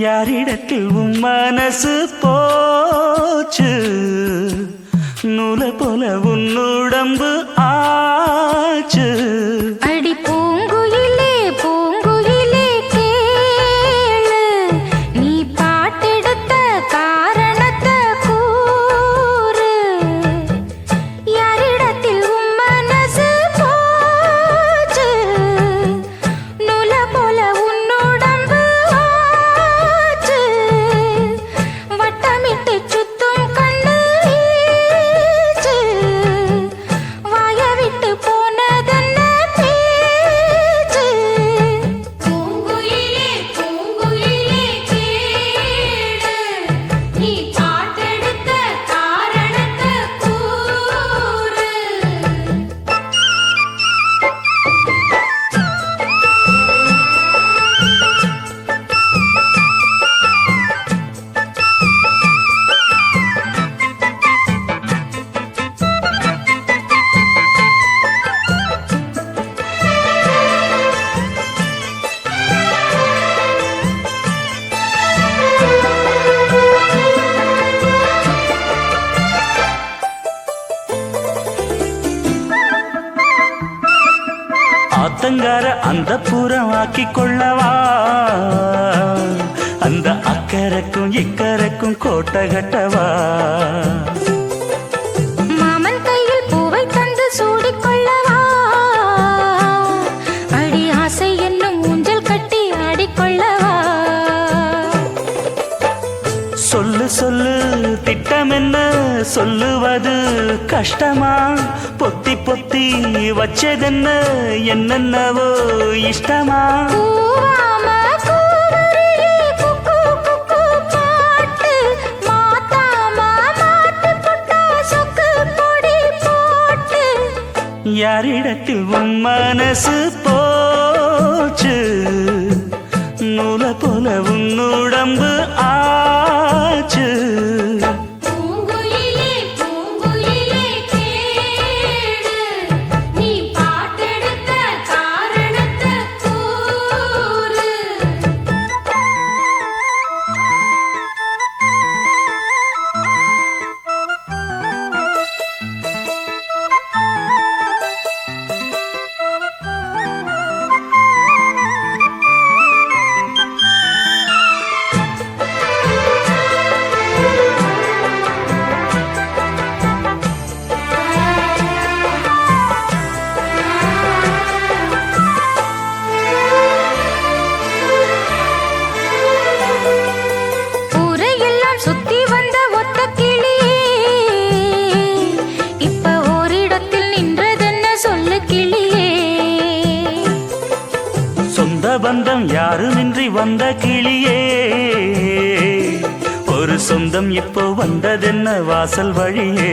யாரிடத்தில் உன் மனசு போச்சு? நூல போல உன்னுடம்பு ஆச்சு. ஆத்தங்கார அந்த புறமாக்கி கொள்ளவா அந்த அக்கறைக்கும் இக்கரைக்கும் கோட்டை கட்டவா? சொல்லுவது கஷ்டமா? பொத்தி பொத்தி வச்சதென்ன என்னென்னவோ இஷ்டமா? யாரிடத்தில் உன் மனசு போச்சு? நூல போல உன்னுடம்பு ஆச்சு யாருமின்றி வந்த கிளியே? ஒரு சொந்தம் இப்போ வந்ததென்ன வாசல் வழியே?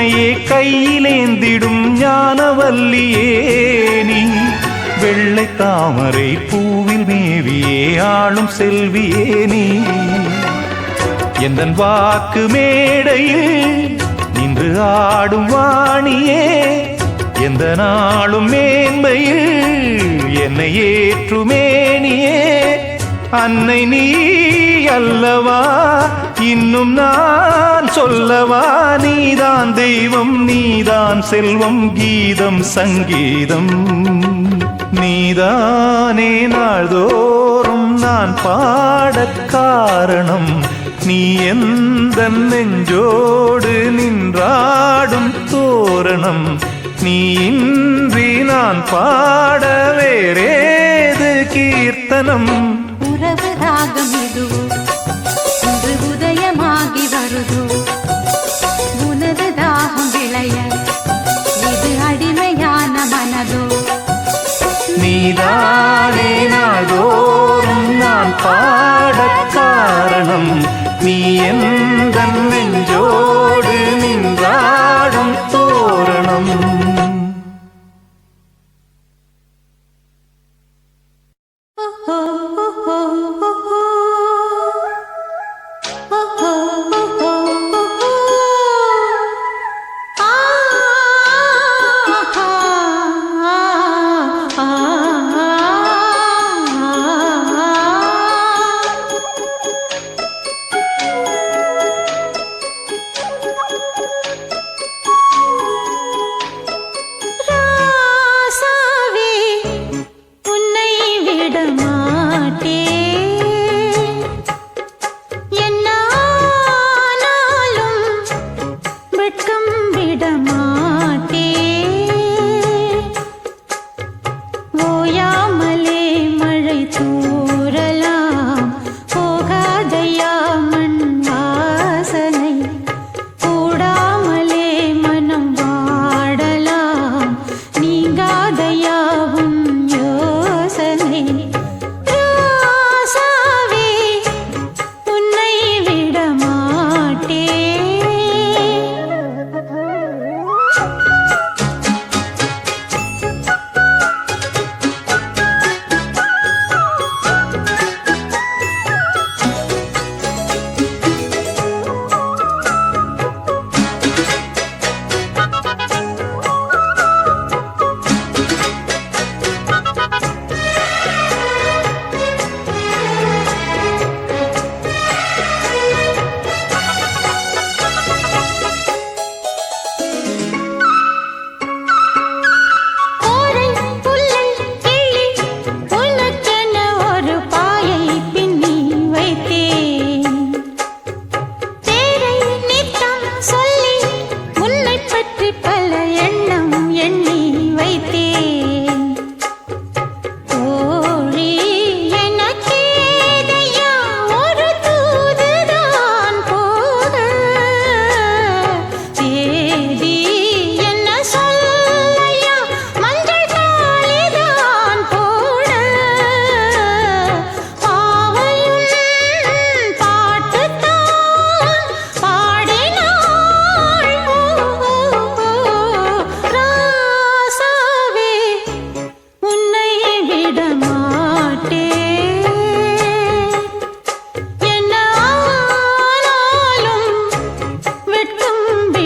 உன்னையே கையிலேந்திடும் ஞானவல்லியே நீ. வெள்ளை தாமரை பூவில் மேவியே ஆளும் செல்வியே நீ. எந்தன் வாக்கு மேடையில் நின்று ஆடும் வாணியே எந்த நாளும் மேன்மையில் என்னை ஏற்றுமேனியே. அன்னை நீ அல்லவா? இன்னும் நான் சொல்லவா? நீதான் தெய்வம் நீதான் செல்வம் கீதம் சங்கீதம். நீதானே நாள்தோறும் நான் பாடக் காரணம். நீ எந்த நெஞ்சோடு நின்றாடும் தோரணம். நீ இன்றி நான் பாட வேறேது கீர்த்தனம். உறவு ராகம் இது இன்று உதயமாகி வருதோ. உனது தாகம் விளைய இது அடிமையான மனதோ. நீதானே நாள்தோறும் நான் பாட காரணம். நீ எந்த நெஞ்சோடு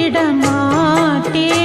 விடமாட்டே